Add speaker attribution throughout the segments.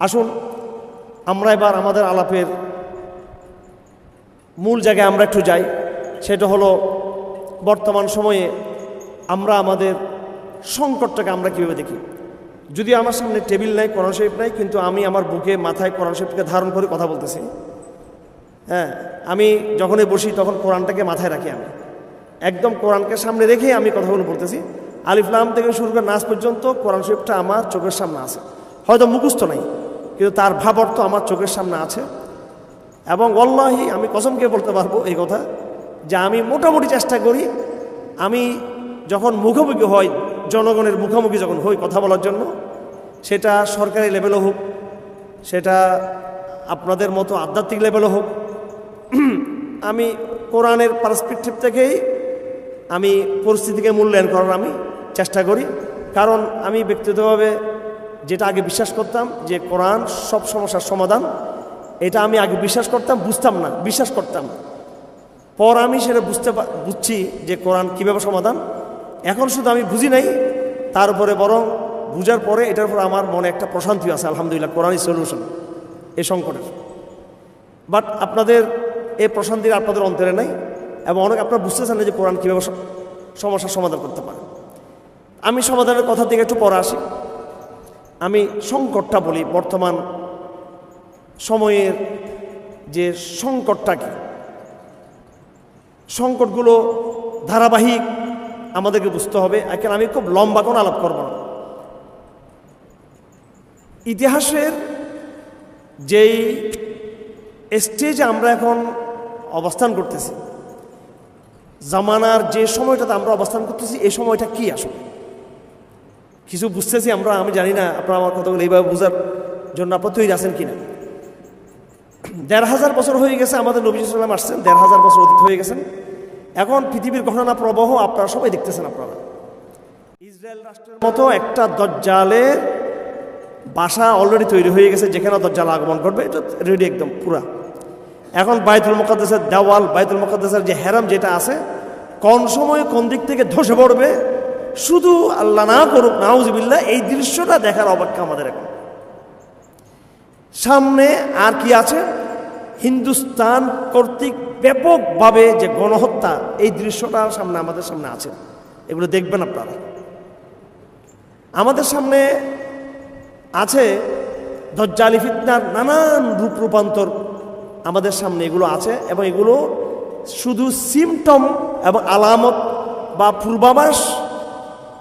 Speaker 1: আসুন, আমরা এবার আমাদের আলাপের মূল জায়গায় আমরা একটু যাই। সেটা হলো, বর্তমান সময়ে আমরা আমাদের সংকটটাকে আমরা কীভাবে দেখি? যদি আমার সামনে টেবিল নাই, কোরআন শরীফ নাই, কিন্তু আমি আমার বুকে, মাথায় কোরআন শরীফকে ধারণ করে কথা বলতেছি। হ্যাঁ আমি যখনই বসি, তখন কোরআনটাকে মাথায় রাখি আমি। একদম কোরআনকে সামনে রেখে আমি কথাগুলো বলতেছি। আলিফলাম থেকে শুরু করে নাচ পর্যন্ত কোরআন শরীফটা আমার চোখের সামনে আছে। হয়তো মুখস্থ নাই। কিন্তু তার ভাব অর্থ আমার চোখের সামনে আছে। এবং অল্লাহি আমি কসমকে বলতে পারব এই কথা যে আমি মোটামুটি চেষ্টা করি, আমি যখন মুখোমুখি হই, জনগণের মুখোমুখি যখন হই কথা বলার জন্য, সেটা সরকারি লেভেলও হোক, সেটা আপনাদের মতো আধ্যাত্মিক লেভেলও হোক, আমি কোরআনের পার্সপেক্টিভ থেকেই আমি পরিস্থিতিকে মূল্যায়ন করার আমি চেষ্টা করি। কারণ আমি ব্যক্তিগতভাবে যেটা আগে বিশ্বাস করতাম যে কোরআন সব সমস্যার সমাধান, এটা আমি আগে বিশ্বাস করতাম, বুঝতাম না, বিশ্বাস করতাম। পর আমি সেটা বুঝতে বুঝছি যে কোরআন কীভাবে সমাধান। এখন শুধু আমি বুঝি নাই, তার উপরে বরং বুঝার পরে এটার উপর আমার মনে একটা প্রশান্তি আছে, আলহামদুলিল্লাহ, কোরআনই সলিউশন এই সংকটের। বাট আপনাদের এই প্রশান্তির আপনাদের অন্তরে নাই, এবং অনেক আপনারা বুঝতেছেন না যে কোরআন কীভাবে সমস্যার সমাধান করতে পারে। আমি সমাধানের কথা থেকে একটু পরে আসি। আমি সংকটটা বলি, বর্তমান সময়ের যে সংকটটা কি? সংকটগুলো ধারাবাহিক আমাদেরকে বুঝতে হবে, এখন আমি খুব লম্বা কোনো আলাপ করব না। ইতিহাসের যেই স্টেজে আমরা এখন অবস্থান করতেছি, জামানার যে সময়টাতে আমরা অবস্থান করতেছি, এই সময়টা কি আসলে? কিছু বুঝতেছি আমরা, আমি জানি না, আপনারা আমার কথাগুলো এইভাবে বোঝার জন্য আপনার তৈরি আছেন কিনা। দেড় হাজার বছর হয়ে গেছে আমাদের নবী সাল্লাম আসছেন, দেড় হাজার বছর অতীত হয়ে গেছেন। এখন পৃথিবীর ঘটনা প্রবাহ আপনারা সবাই দেখতেছেন আপনারা। ইসরায়েল রাষ্ট্রের মতো একটা দজ্জালের বাসা অলরেডি তৈরি হয়ে গেছে, যেখানে দজ্জাল আগমন করবে এটা রেডি একদম পুরা। এখন বাইতুল মুকাদ্দাসের দেওয়াল, বাইতুল মুকাদ্দাসের যে হেরাম যেটা আছে, কোন সময় কোন দিক থেকে ধসে পড়বে শুধু আল্লাহ না করুক নাউজবিল্লা এই দৃশ্যটা দেখার অপেক্ষা আমাদের এখন। সামনে আর কি আছে? হিন্দুস্তান কর্তৃক ব্যাপকভাবে যে গণহত্যা, এই দৃশ্যটা সামনে, আমাদের সামনে আছে। এগুলো দেখবেন আপনারা। আমাদের সামনে আছে দজ্জালি ফিতনার নানান রূপ রূপান্তর আমাদের সামনে এগুলো আছে এবং এগুলো শুধু সিমটম এবং আলামত বা পূর্বাভাস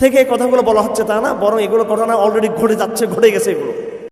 Speaker 1: থেকে কথাগুলো বলা হচ্ছে তা না, বরং এগুলো ঘটনা অলরেডি ঘটে যাচ্ছে, ঘটে গেছে এগুলো।